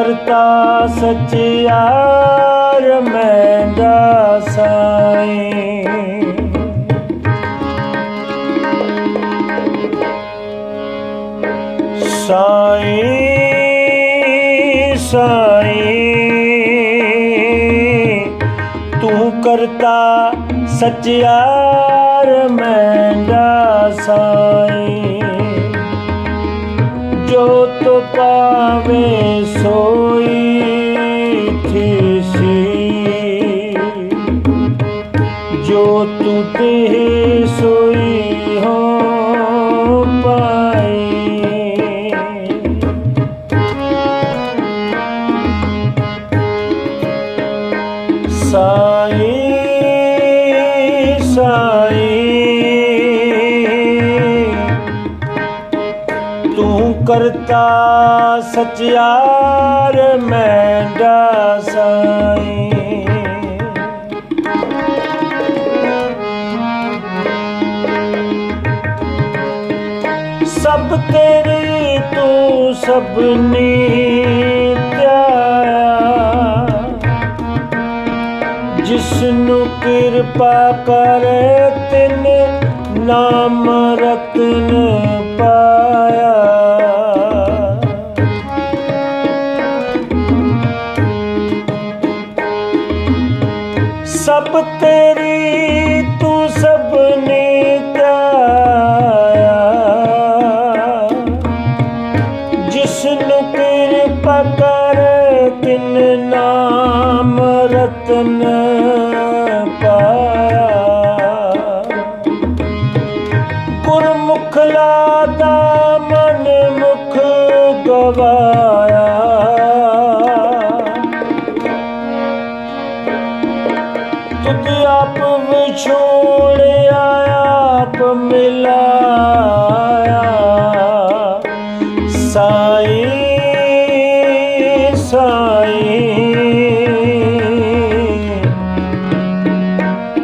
ਕਰਤਾ ਸਚਿਆਰ ਮੈਂ ਦਾਸਾਈ। ਸਾਈ ਸਾਈ ਤੂੰ ਕਰਤਾ ਸਚਿਆਰ ਮੈਂ ਦਾਸਾਈ। ਸੀ। ਜੋ ਤੂ ਤੇ ਸੋਈ ਹੋ ਪਾਈ ਸਾਈ ਕਰਤਾ ਸਚਿਆਰ ਮੈਂ ਦਾਸਾਈ ਸਭ ਤੇਰੀ ਤੂੰ ਸਭਨੀ ਧਿਆਇਆ। ਜਿਸ ਨੂੰ ਕਿਰਪਾ ਕਰੇ ਤਿਨ ਨਾਮ ਰਤਨ ਪਾਇਆ। ਸਭ ਤੇਰੀ ਆਪ ਵਿਛੋੜਿਆ ਆਪ ਮਿਲਾਇਆ। ਸਾਈ ਸਾਈ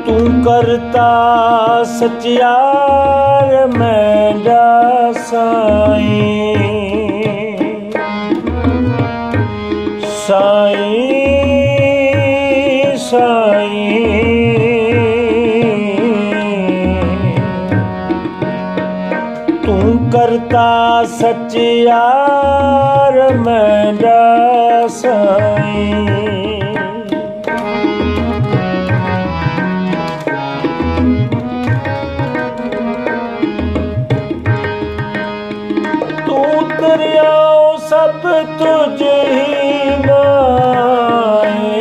ਤੂੰ ਕਰਤਾ ਸਚਿਆਰ ਮੈਂ ਦਾਸਾਈ। ਸਾਈ ਸਾਈ। ਕਰਤਾ ਸਚਿਆਰ ਮੈਂ ਦਾਸਾਈ ਤੂੰ ਦਰਿਆਓ ਸਭ ਤੁਝ ਹੀ ਮਾਏ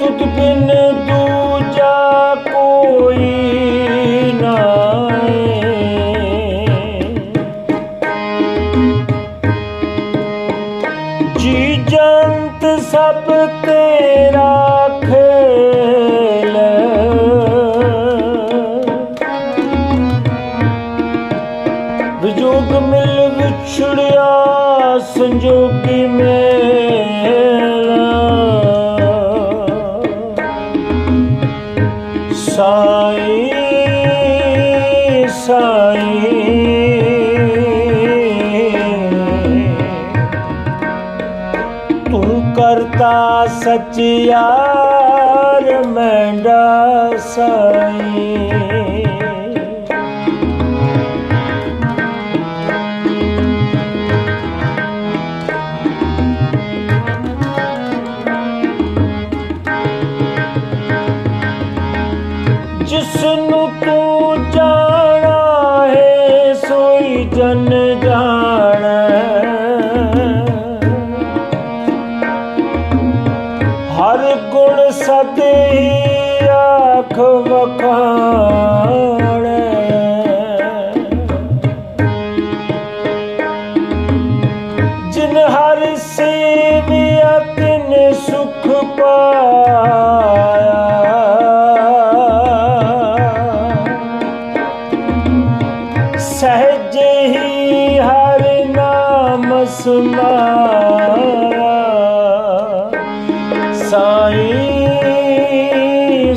ਤੁਧ ਬਿਨ ਸਾਈ ਸਾਈ। ਤੂੰ ਕਰਤਾ ਸਚਿਆਰ ਮੈਂ ਦਾਸਾਈ ਜਿਸ ਨੂੰ ਤੂੰ ਜਾਣਾ ਹੈ ਸੋਈ ਜਨ ਜਾਣੈ ਹਰ ਗੁਣ ਸਦੇ ਹੀ ਆਖ ਵਖਾਣੈ ਜਿਨ ਹਰ ਸੇਵਿਆ ਤਿਨ ਸੁਖ ਪਾ ਸਮਾਵਾ ਸਾਈ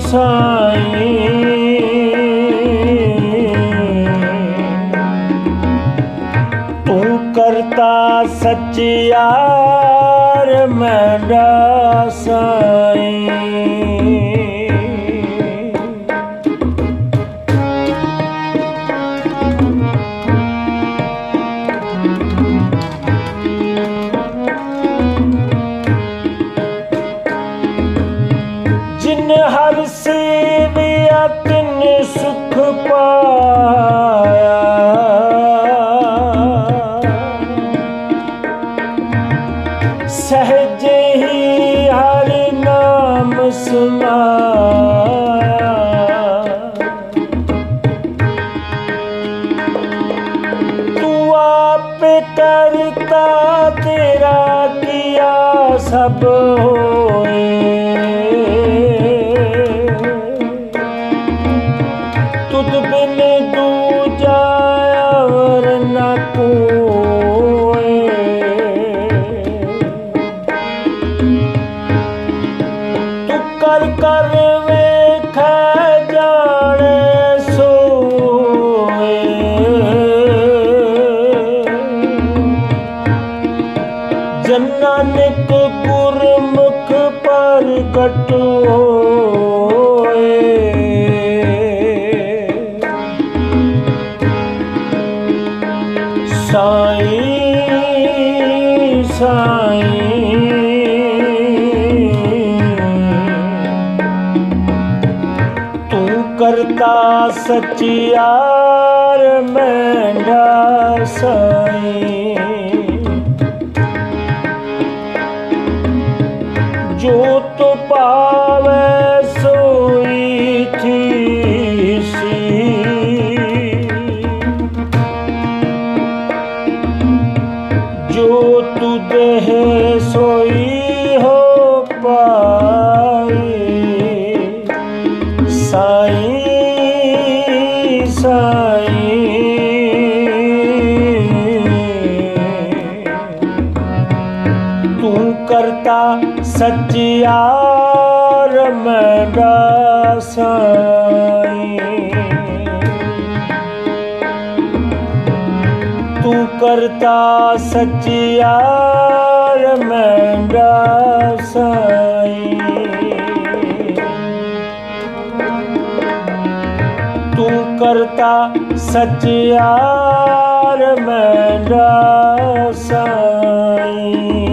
ਸਾਈ ਉਹ ਕਰਤਾ ਸੱਚਿਆਰ ਮੈਂ ਕਰਤਾ ਤੇਰਾ ਕੀਆ ਸਭ ਹੋਏ। ਤੁਧ ਬਿਨ ਦੂਜਾ ਔਰ ਨ ਕੋਏ ਪ੍ਰਗਟ ਸਾਈ ਸਾਈ। ਤੂੰ ਕਰਤਾ ਸਚਿਆਰ ਮੈਂ ਸਾਈ। ਜੋ ਪਾਵੇ ਸੋਈ ਥੀਸੀ ਜੋ ਤੂ ਦੇਹ ਸੋਈ ਹੋ ਪਾਈ ਸਾਈ ਸਾਈ। ਤੂੰ ਕਰਤਾ ਸੱਚਿਆ ਮੈਂ ਸਾਈ ਤੂੰ ਕਰਤਾ ਸਚਿਆਰ ਮੈਂ ਸਾਈ ਤੂੰ ਕਰਤਾ ਸਚਿਆਰ ਮੈਂ ਸਾਈ